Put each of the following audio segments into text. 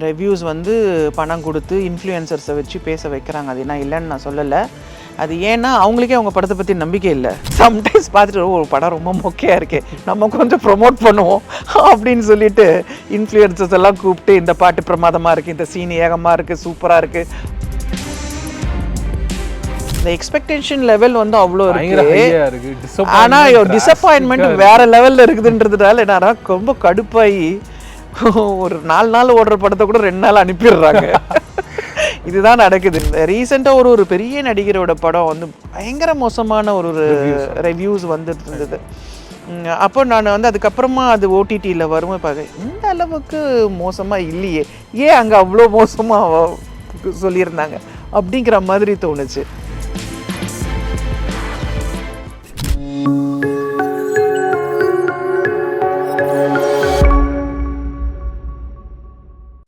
Reviews வந்து பணம் கொடுத்து இன்ஃப்ளூயன்சர்ஸை வச்சு பேச வைக்கிறாங்க. அது நான் இல்லைன்னு நான் சொல்லலை. அது ஏன்னா அவங்களுக்கே அவங்க படத்தை பற்றி நம்பிக்கை இல்லை. சம்டைம்ஸ் பார்த்துட்டு "ஓ, ஒரு படம் ரொம்ப மொக்கையாக இருக்கு. நம்ம கொஞ்சம் ப்ரொமோட் பண்ணுவோம் அப்படின்னு சொல்லிட்டு இன்ஃப்ளூயன்சர்ஸ் எல்லாம் கூப்பிட்டு இந்த பாட்டு பிரமாதமாக இருக்குது இந்த சீன் ஏகமாக இருக்குது சூப்பராக இருக்குது இந்த எக்ஸ்பெக்டேஷன் லெவல் வந்து அவ்வளோ இருக்கு. ஹையா இருக்கு. ஆனா disappointment டிசப்பாயின்மெண்ட் வேற லெவல்ல இருக்குதுன்றதுனால என்னன்னா ரொம்ப கடுப்பாகி ஒரு நாலு நாள் ஓடுற படத்தை கூட ரெண்டு நாள் அனுப்பிடுறாங்க. இதுதான் நடக்குது. ரீசெண்டாக ஒரு ஒரு பெரிய நடிகரோட படம் வந்து பயங்கர மோசமான ஒரு ரிவ்யூஸ் வந்துட்டு இருந்தது. அப்போ நான் வந்து அதுக்கப்புறமா அது ஓடிடியில் வரும்போது பார்க்க இந்த அளவுக்கு மோசமாக இல்லையே. ஏன் அங்கே அவ்வளோ மோசமாக சொல்லியிருந்தாங்க? அப்படிங்கிற மாதிரி தோணுச்சு.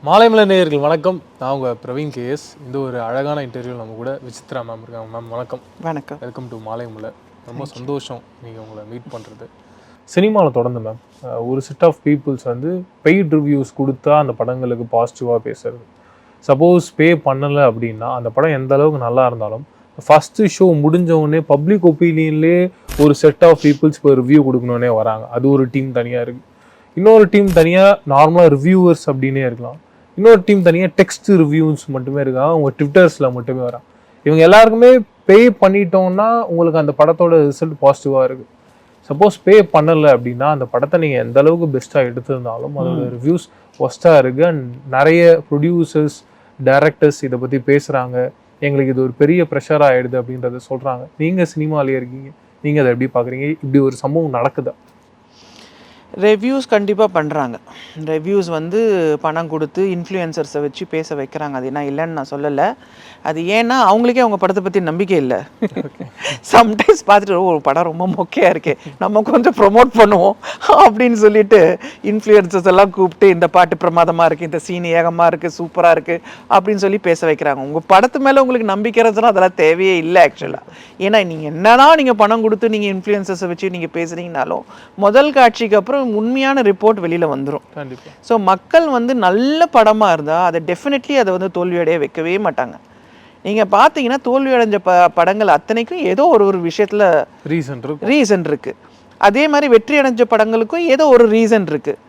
மாலைமலை நேயர்கள் வணக்கம். நான் உங்க பிரவீன் கேஎஸ் இந்த ஒரு அழகான இன்டர்வியூ நம்ம கூட விசித்ரா மேம் இருக்காங்க. மேம் வணக்கம். வணக்கம். வெல்கம் டு மாலைமலை ரொம்ப சந்தோஷம் நீங்கள் உங்களை மீட் பண்ணுறது சினிமாவில் தொடர்ந்து மேம் ஒரு செட் ஆஃப் பீப்புள்ஸ் வந்து பெய்ட் ரிவ்யூஸ் கொடுத்தா அந்த படங்களுக்கு பாசிட்டிவாக பேசுறது. சப்போஸ் பே பண்ணலை அப்படின்னா அந்த படம் எந்த அளவுக்கு நல்லா இருந்தாலும் ஃபஸ்ட்டு ஷோ முடிஞ்ச உடனே பப்ளிக் ஒப்பீனியன்லேயே ஒரு செட் ஆஃப் பீப்புள்ஸ் இப்போ ரிவ்யூ கொடுக்கணுன்னே வராங்க. அது ஒரு டீம் தனியாக இருக்குது இன்னொரு டீம் தனியாக நார்மலாக ரிவ்யூவர்ஸ் அப்படின்னே இருக்கலாம். இன்னொரு டீம் தனியாக டெக்ஸ்ட் ரிவ்யூஸ் மட்டுமே இருக்காங்க அவங்க ட்விட்டர்ஸில் மட்டுமே வராங்க இவங்க எல்லாருக்குமே பே பண்ணிட்டோம்னா உங்களுக்கு அந்த படத்தோட ரிசல்ட் பாசிட்டிவாக இருக்குது சப்போஸ் பே பண்ணலை அப்படின்னா அந்த படத்தை நீங்கள் எந்த அளவுக்கு பெஸ்ட்டாக எடுத்திருந்தாலும் அதோட ரிவ்யூஸ் ஒஸ்ட்டாக இருக்குது அண்ட் நிறைய ப்ரொடியூசர்ஸ் டைரக்டர்ஸ் இதை பற்றி பேசுகிறாங்க எங்களுக்கு இது ஒரு பெரிய ப்ரெஷர் ஆகிடுது அப்படின்றத சொல்கிறாங்க நீங்கள் சினிமாலேயே இருக்கீங்க. நீங்கள் அதை எப்படி பார்க்குறீங்க இப்படி ஒரு சம்பவம் நடக்குதா? ரிவ்யூஸ் கண்டிப்பாக பண்ணுறாங்க ரிவ்யூஸ் வந்து பணம் கொடுத்து இன்ஃப்ளூயன்சர்ஸை வச்சு பேச வைக்கிறாங்க. அது நான் இல்லைன்னு நான் சொல்லலை. அது ஏன்னா அவங்களுக்கே அவங்க படத்தை பற்றி நம்பிக்கை இல்லை. சம்டைம்ஸ் பார்த்துட்டு "ஓ, ஒரு படம் ரொம்ப மொக்கையாக இருக்கே. நம்ம கொஞ்சம் ப்ரொமோட் பண்ணுவோம். அப்படின்னு சொல்லிட்டு இன்ஃப்ளூயன்சர்ஸ் எல்லாம் கூப்பிட்டு இந்த பாட்டு பிரமாதமாக இருக்குது இந்த சீன் ஏகமாக இருக்குது சூப்பராக இருக்குது அப்படின்னு சொல்லி பேச வைக்கிறாங்க. உங்கள் படத்து மேலே உங்களுக்கு நம்பிக்கை இருந்துச்சுன்னா அதெல்லாம் தேவையே இல்லை ஆக்சுவலாக ஏன்னா நீங்கள் என்னன்னா நீங்கள் பணம் கொடுத்து நீங்கள் இன்ஃப்ளூயன்சர்ஸை வச்சு நீங்கள் பேசுகிறீங்கனாலும் முதல் காட்சிக்கு அப்புறம் உண்மையான ரிப்போர்ட் வெளியில் வந்துடும் ஸோ மக்கள் வந்து நல்ல படமாக இருந்தால் அதை டெஃபினெட்லி அதை வந்து தோல்வியடைய வைக்கவே மாட்டாங்க. நீங்கள் பார்த்தீங்கன்னா தோல்வி அடைஞ்ச ப படங்கள் அத்தனைக்கும் ஏதோ ஒரு ஒரு விஷயத்தில் ரீசன் இருக்கும். ரீசன் இருக்குது அதே மாதிரி வெற்றி அடைஞ்ச படங்களுக்கும் ஏதோ ஒரு ரீசன் இருக்குது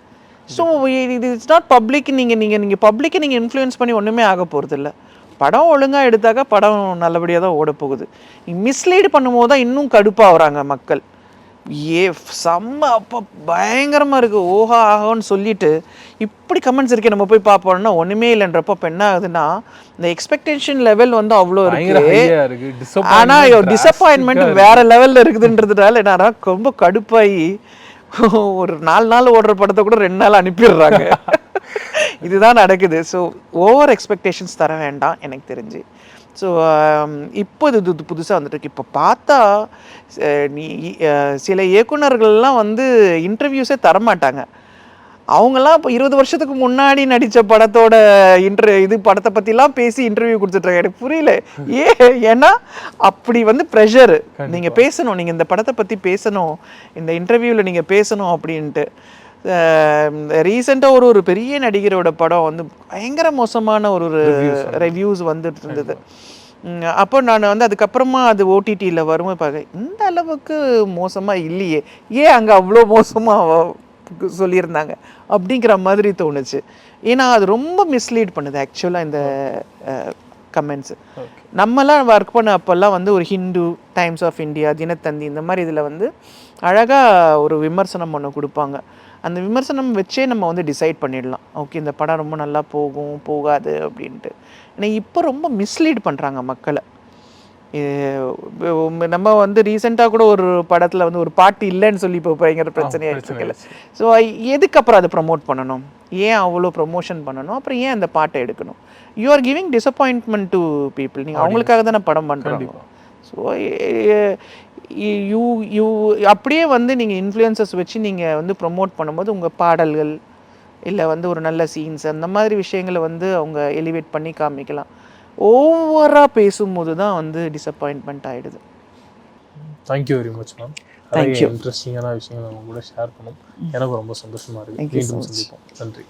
ஸோ இது இட்ஸ் நாட் பப்ளிக் நீங்கள் நீங்கள் நீங்கள் பப்ளிக்கை நீங்கள் இன்ஃப்ளூயன்ஸ் பண்ணி ஒன்றுமே ஆக போகிறது இல்லை படம் ஒழுங்காக எடுத்தாக்கா படம் நல்லபடியாக தான் ஓட போகுது மிஸ்லீடு பண்ணும்போது தான் இன்னும் கடுப்பாக வராங்க மக்கள். ஏ செம்ம அப்போ பயங்கரமாக இருக்குது ஓஹா ஆஹோன்னு சொல்லிட்டு இப்படி கமெண்ட்ஸ் இருக்கே நம்ம போய் பார்ப்போம்னா ஒன்றுமே இல்லைன்றப்போ இப்போ என்ன ஆகுதுன்னா இந்த எக்ஸ்பெக்டேஷன் லெவல் வந்து அவ்வளோ இருக்கு. ஹையா இருக்கு. ஆனா disappointment டிசப்பாயின்மெண்ட் வேற லெவல்ல இருக்குதுன்றதுனால என்னன்னா ரொம்ப கடுப்பாகி ஒரு நாலு நாள் ஓடுற படத்தை கூட ரெண்டு நாள் அனுப்பிடுறாங்க. இதுதான் நடக்குது. ஸோ ஓவர் எக்ஸ்பெக்டேஷன்ஸ் தர வேண்டாம் எனக்கு தெரிஞ்சு. ஸோ இப்போ இது இது புதுசாக வந்துட்டு இருக்கு. இப்போ பார்த்தா நீ சில இயக்குனர்கள்லாம் வந்து இன்டர்வியூஸே தரமாட்டாங்க. அவங்கெல்லாம் இப்போ இருபது வருஷத்துக்கு முன்னாடி நடித்த படத்தோட இன்டர் இது படத்தை பற்றிலாம் பேசி இன்டர்வியூ கொடுத்துட்ருக்காங்க. எனக்கு புரியல. ஏ ஏன்னா அப்படி வந்து ப்ரெஷர் நீங்கள் பேசணும். நீங்கள் இந்த படத்தை பற்றி பேசணும். இந்த இன்டர்வியூவில் நீங்கள் பேசணும் அப்படின்ட்டு. ரீசெண்டாக ஒரு ஒரு பெரிய நடிகரோட படம் வந்து பயங்கர மோசமான ஒரு ரிவ்யூஸ் வந்துட்டு இருந்தது அப்போ நான் வந்து அதுக்கப்புறமா அது ஓடிடியில் வரும்போது பார்க்க இந்த அளவுக்கு மோசமாக இல்லையே. ஏன் அங்கே அவ்வளோ மோசமாக சொல்லியிருந்தாங்க? அப்படிங்கிற மாதிரி தோணுச்சு. ஏன்னா அது ரொம்ப மிஸ்லீட் பண்ணுது ஆக்சுவலாக இந்த கமெண்ட்ஸு நம்மலாம் ஒர்க் பண்ண அப்போல்லாம் வந்து ஒரு Hindu Times of India Dinathanthi இந்த மாதிரி இதில் வந்து அழகாக ஒரு விமர்சனம் ஒன்று கொடுப்பாங்க. அந்த விமர்சனம் வச்சே நம்ம வந்து டிசைட் பண்ணிடலாம். ஓகே இந்த படம் ரொம்ப நல்லா போகும் போகாது அப்படின்ட்டு. ஏன்னா இப்போ ரொம்ப மிஸ்லீட் பண்ணுறாங்க மக்களை. நம்ம வந்து ரீசெண்டாக கூட ஒரு படத்தில் வந்து ஒரு பாட்டு இல்லைன்னு சொல்லி இப்போ பயங்கர பிரச்சனையாகிட்டு பிரச்சனை இருக்குல்ல ஸோ எதுக்கு அப்புறம் அதை ப்ரமோட் பண்ணணும்? ஏன் அவ்வளோ ப்ரொமோஷன் பண்ணணும்? அப்புறம் ஏன் அந்த பாட்டை எடுக்கணும்? You are giving disappointment to people நீங்கள் அவங்களுக்காக தானே படம் பண்ணுறாங்க ஸோ யூ யூ அப்படியே வந்து நீங்கள் இன்ஃப்ளூயன்சஸ் வச்சு நீங்கள் வந்து ப்ரொமோட் பண்ணும்போது உங்கள் பாடல்கள் இல்லை வந்து ஒரு நல்ல சீன்ஸ் அந்த மாதிரி விஷயங்களை வந்து அவங்க எலிவேட் பண்ணி காமிக்கலாம். ஓவராக பேசும்போது தான் வந்து டிசப்பாயின்மெண்ட் ஆகிடுது thank you very much ma'am you. இன்ட்ரெஸ்டிங்கான விஷயங்களை உங்க கூட ஷேர் பண்ணோம். எனக்கு ரொம்ப சந்தோஷமா இருக்கு. Thank you so மீண்டும் much. சந்திப்போம். நன்றி.